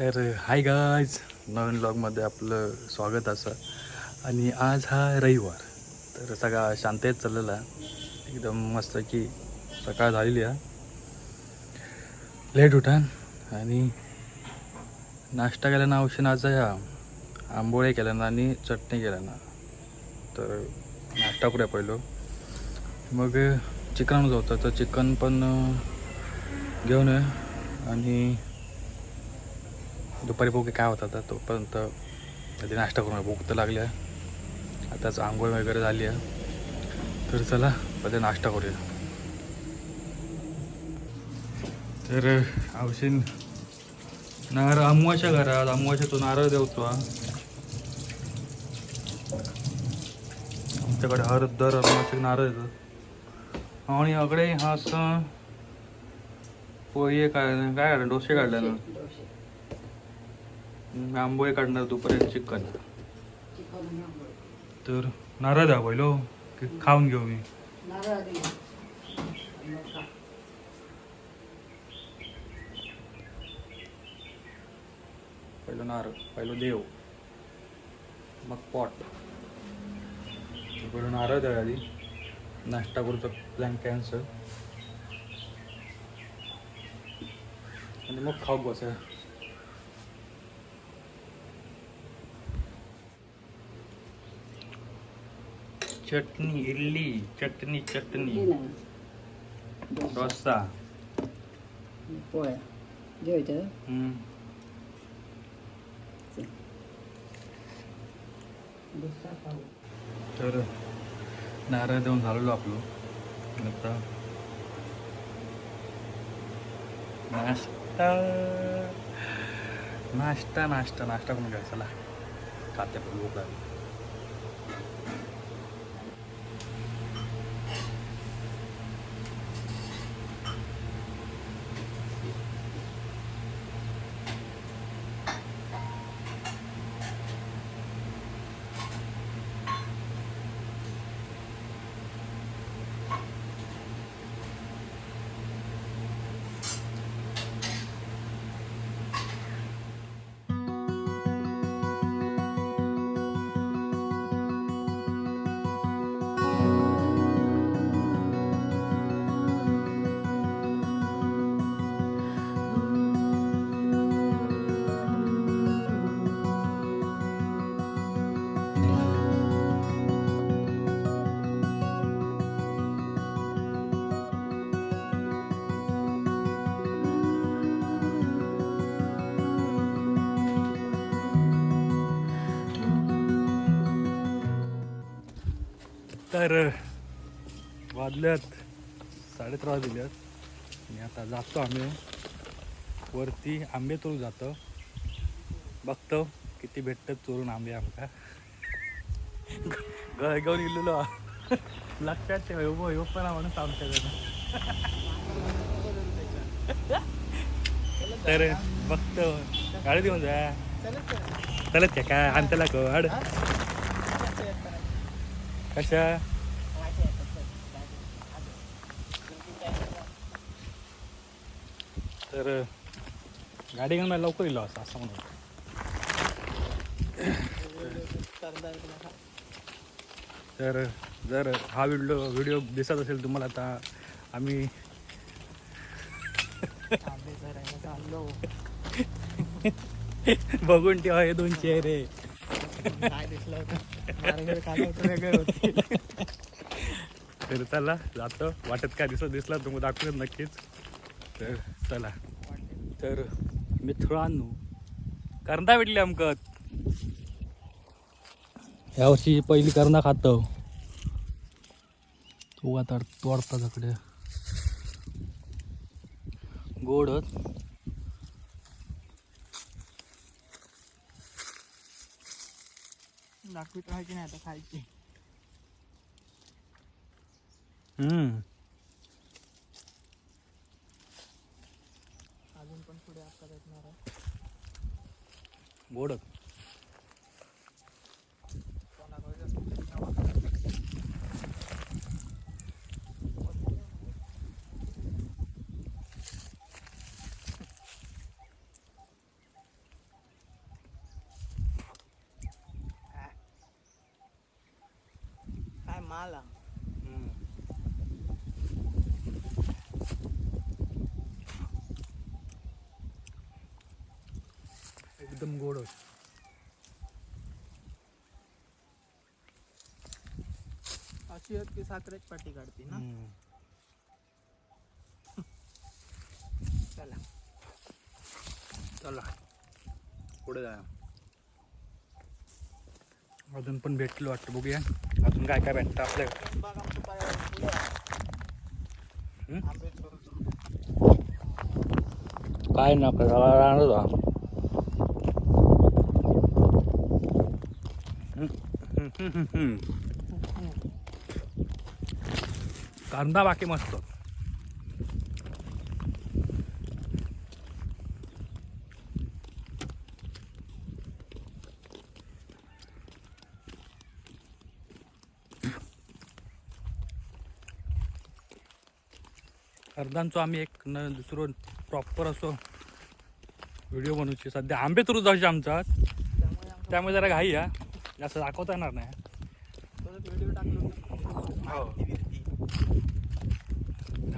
तर hi guys नवीन ब्लॉगमध्ये आपलं स्वागत असं. आणि आज हा रविवार. तर सगळा शांततेत चाललेला. एकदम मस्त की सकाळ झालेली आहे. लेट उठान. आणि नाश्ता केल्यानं औषणाचा ह्या आंबोळे केल्यानं आणि चटणी केल्यानं. तर नाश्ता करूया पहिलो. मग चिकन होतं तर चिकन पण घेऊन ये. आणि दुपारी बघू काय होता तर तोपर्यंत आधी नाश्ता करून भूक तर लागली आहे. आताच आंघोळ वगैरे झाली आहे. तर चला पहिले नाश्ता करूया. तर औषध नारळ अमवाच्या घरात अमवाच्या तो नारळ देवतो आमच्याकडे हर दर अमवाचे नारळ येतात. आणि अकडे हा असं पोहे काय काय काढलं डोसे काढले ना आंबोळे काढणार दुपारी चिकन. तर नारळ द्या पहिलो की खाऊन घेऊ मी. पहिलं नारळ पहिलं देव. मग पॉट पहिलं नारळ द्या आधी नाश्ता करूचा प्लॅन कॅन्सल आणि मग खाऊ बसा. चटणी इडली चटणी चटणी. डोसा. पोळ्या. जेवायचं तर नारळ देऊन झालेलो आपलं. आता नाश्ता. नाश्ता नाश्ता नाश्ता करून घ्या. चला. खाते पण तर वाजल्यात साडेतरा वाजल्यात आणि आता जातो आम्ही. वरती आंबे तोडू जातो. बघतो किती भेटतात चोरून आंबे आमका गळ गेलेलो लक्षात ठेवा हो हो पण म्हणून आमच्याकडे तर बघतो. गाडी देऊन जा. चलत का? काय आणताला कड. कशा? तर गाडी घेऊन मला लवकर येलो असं असं म्हणून. तर जर हा व्हिडिओ व्हिडिओ दिसत असेल तुम्हाला आता आम्ही बघून ठेवा हे दोन चेहरे. काय दिसलं तर तर चला जातो. वाटत काय दिसत दिसला तुम्ही दाखवत नक्कीच. तर चला. तर मित्रांनो करंदा भेटली आमकं यावर्षी पहिली करंदा खातो. तू आता तोडता तिकडे गोडच. दाखवीत राहायची नाही आता खायची? हम्म. अजून पण पुढे आपल्याला येणार आहे. गोडच माला एकदम गोड होत. अशी आहेत की साखरेच पाठी काढते ना. चला. चला. पुढे जा अजून पण भेटलं वाटतं बघूया. अजून काय काय भेटतं आपल्याकडे काय ना आपल्या गावाला राहणार होता कांदा बाकी मस्त. अर्धांचो आम्ही एक न दुसरं प्रॉपर असो व्हिडिओ बनवूची. सध्या आंबे तुरू जायचे आमचा. त्यामुळे त्यामुळे जरा घाई या जास्त दाखवता येणार नाही. परत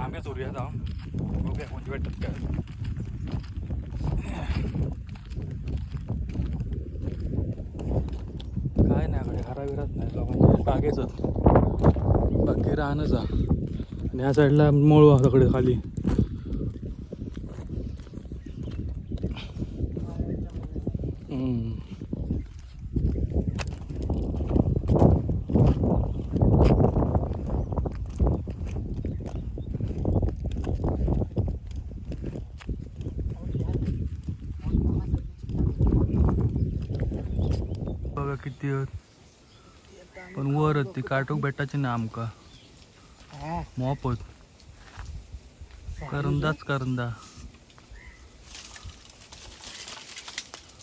आंबे चोरूया जाऊन बघूया कोणती वाटत काय काय नाही कडे घरा बिरात नाही. लोकांच्या बागेच. बाकी राहणं जा आणि या साईडला मोळ सगळे खाली. बघा किती पण वर ती. काटोक भेटायची ना आमका मोफत करंदाच करंदा.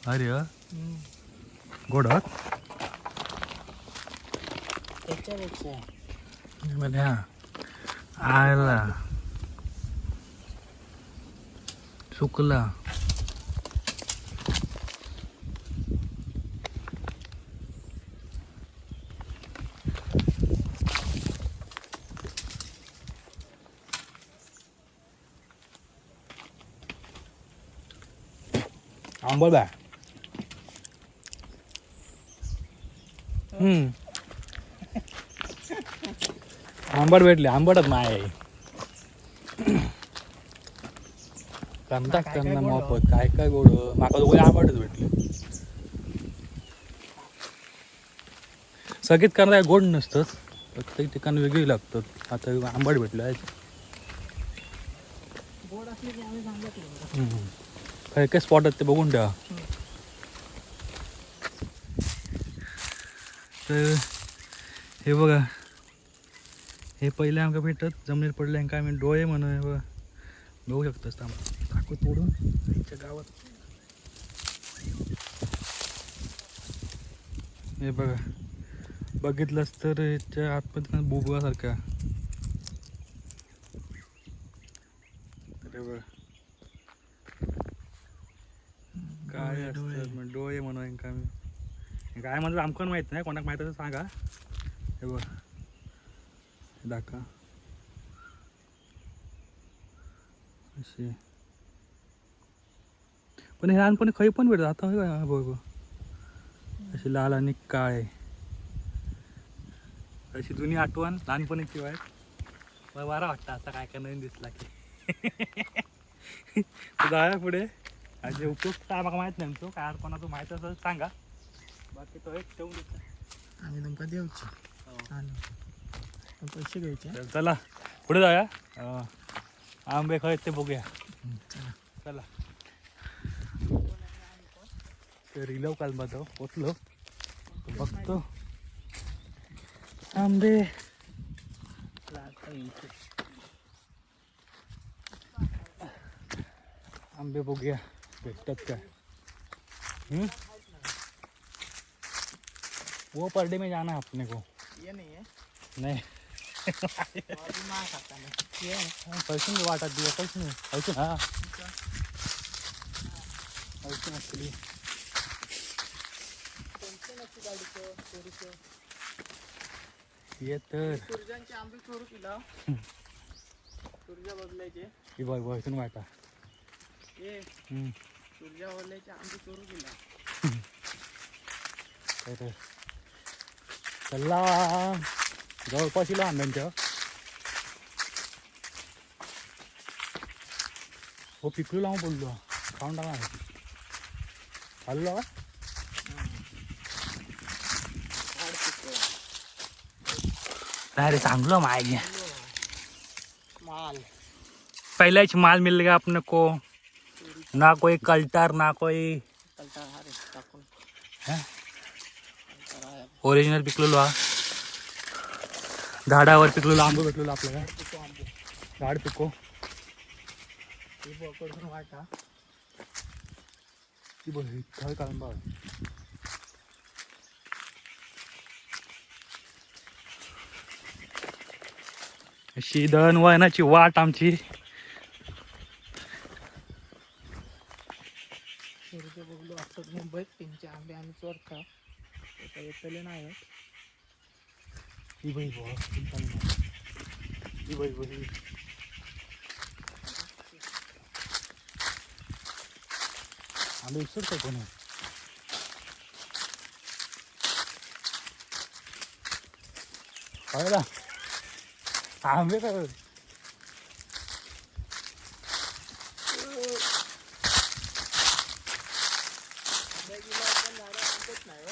अरे. गोड त्याच्यापेक्षा. हा. आला सुकला. आंबट आहे हम्म आंबट भेटले आंबटच माय आहे कांदा काय काय कांदा गोड? मोफत काय काय गोड माका दोघे आंबटच भेटले सगळीत कांदा गोड नसतंच प्रत्येक ठिकाणी वेगळी लागतात आता आंबट भेटले आहेत गोड असले की आम्ही सांगितलं बरं. काय काय स्पॉट आहेत ते बघून ठेवा. तर हे बघा हे पहिले आमका भेटत जमिनीत पडले आमका आम्ही डोळे म्हणून हे बघा बघू शकतोस आम्हाला टाकू तोडून आमच्या गावात. हे बघा बघितलंस तर याच्या आतमध्ये बुबगासारखा अरे बघा काय डोळे, डोळे. असतात मग डोळे म्हणून का मी काय म्हणतात आमकन माहीत नाही कोणाक माहीत असं सांगा. हे बघ. दाखवा. असे पण हे लहानपणी खै पण भेटत आता बघ असे अशी लाल आणि काळे. अशी जुनी आठवण लहानपणी किंवा बरं बरा वाटतं आता काय काय नवीन दिसला की. तू पुढे. आणि उपयोग काय मला माहीत नाही तो काय कोणाचं माहीत असेल सांगा. बाकी तो एक ठेवून देतो. आम्ही तुमका देऊची. पैसे घ्यायचे. तर चला. पुढे जाऊया. आंबे खय ते बघूया. चला. चला. ते रिलव काल बघतो पोचलो. बघतो. आंबे. आंबे बघूया. भेटतात काय हम्म? वो पर डे में जाना है अपने को। ये नाही आहे नहीं। अजून माळ खाता नाही ये पैसे नाही वाटत दिवस पैसे नाही पैसे हा पैसे नसली कोणते नक्की गाडीचं चोरीचं ये तर सूर्यांचे आंबे चोरू केला सूर्य बदलायचे ही बघ बसून वाटा ए सूर्या बदलायचे आंबे चोरू तर जवळपास आंब्यांच्या. हो पिकलू लावून बोललो. खाऊन टाका. खाल्लो? का? झाड पिकलं. नाही रे चांगलं माय माल. पहले ही माल मिल गया अपने को? ना कोई कल्टर ना कोई. ओरिजिनल पिकलेलो हा। झाडावर पिकलेलो आंबे भेटलेलो आपल्याला झाड पिको वाटा बघ अशी दळणवळणाची वाट आमची। चले नाही आहेत. ही बाई बघ ही बाई बाई आम्ही विसरतो कोणी? पाहिला? आंबे काय आंब्या गेल्या आपण झाडं आंबेच नाही हो.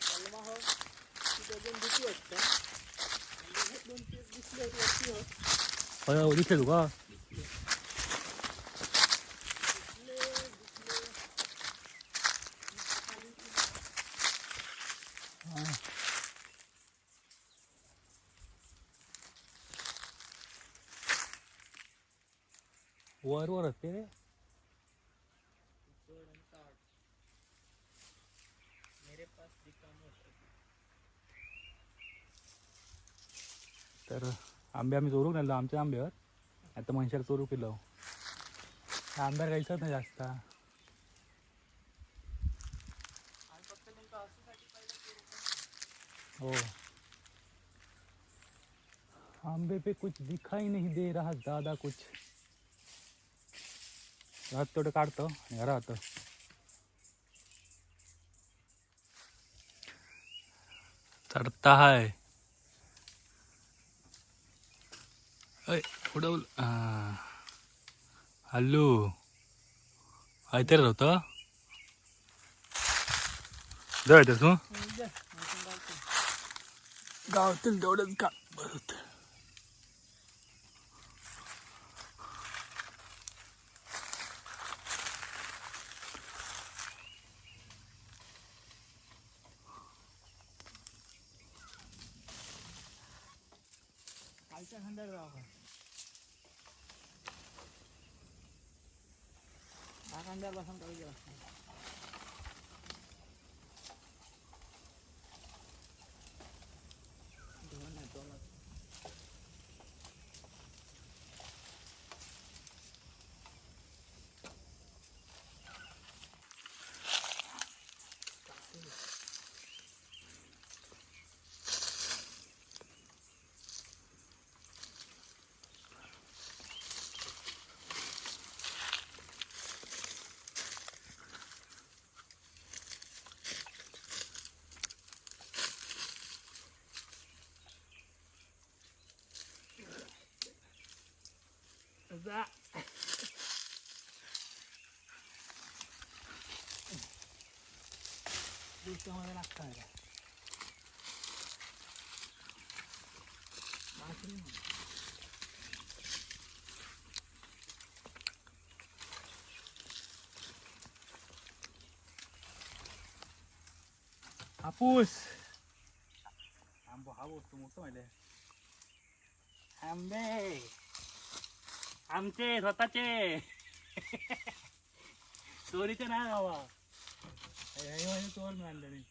कलमा हो तिथे अजून भीती वाटतं आंबे हे दोन पीस दिसले होते वरती हो अरे दिसले तुका वर वर असते रे मेरे पास दिखा तर आंबे आम्ही चोरू नेलो आमच्या आंब्यावर आता मनशाला चोरू केलं आंब्यावर काहीच नाही जास्त. हो. आंबे पे कुछ दिखाई नहीं दे रहा दादा कुछ. हात तेवढं काढतो आणि चढता हाय. अय उडवल हल्लू ऐतर होतं जायचं तू गावातील तेवढंच का बरं खालच्या खंडात जाऊ का हा खंडात बसून पाहिजे वाटतं. धुवून येतो मग. जा. दिवसामध्ये लागतं आहे का? मासळी म्हणा. हापूस आंबो हा वस्तू मोठं माहिती आंबे आमचे स्वतःचे. चोरीचे नाही बाबा. माझे चोर नाही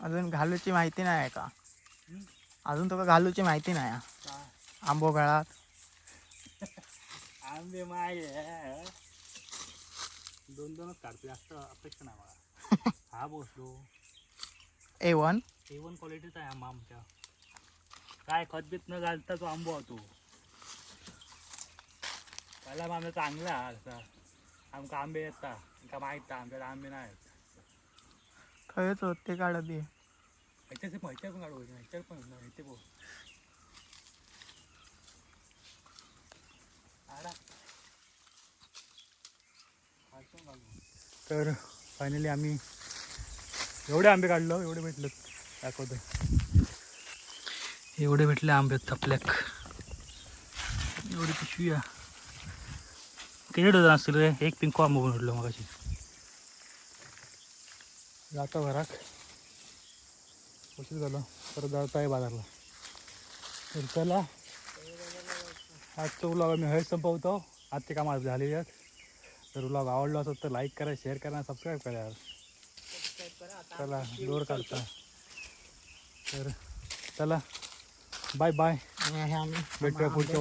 अजून घालूची माहिती नाही आहे का? अजून तुका घालूची माहिती नाही. आंबो गळात आंबे माय. दोन दोनच काढते जास्त अपेक्षा नाही मला. हा बसलो. ए वन ए वन क्वालिटीचा आहे आंबा आमच्या. काय खतबीत न घालता तो आंबो होतो. पहिला आंबा चांगला असा आमका आंबे येतात आमका माहीत आमच्याकडे आंबे नाही आहेत. खयच होत ते काढत ये ह्याच्याचे पण पण काढू ह्याच्यावर पण ह्याचे बघ तर फायनली आम्ही एवढे आंबे काढलो एवढे भेटले दाखवतो एवढे भेटले आंबे तपल्याक एवढी पिशवी आहे किती डझन असतील रे? एक पिंको आंबा भेटलो मग जातो घरात. उशीर झालं. परत जात आहे बाजारला. तर चला. आजचं व्लॉग आम्ही हळद संपवतो. आजचे काम आज झालेले आहेत. तर व्लॉग आवडला असेल तर लाईक करा शेअर करा सबस्क्राईब करा यार. चला दोर काढता. तर चला बाय बाय भेटूया पुढच्या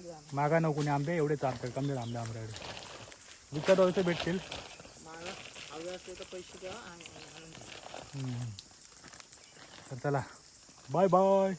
जाणार मागा नको कोणी आंबे एवढे चालतात कमी आंबे आमच्याकडे. विकत वगैरे भेटतील. तर चला बाय बाय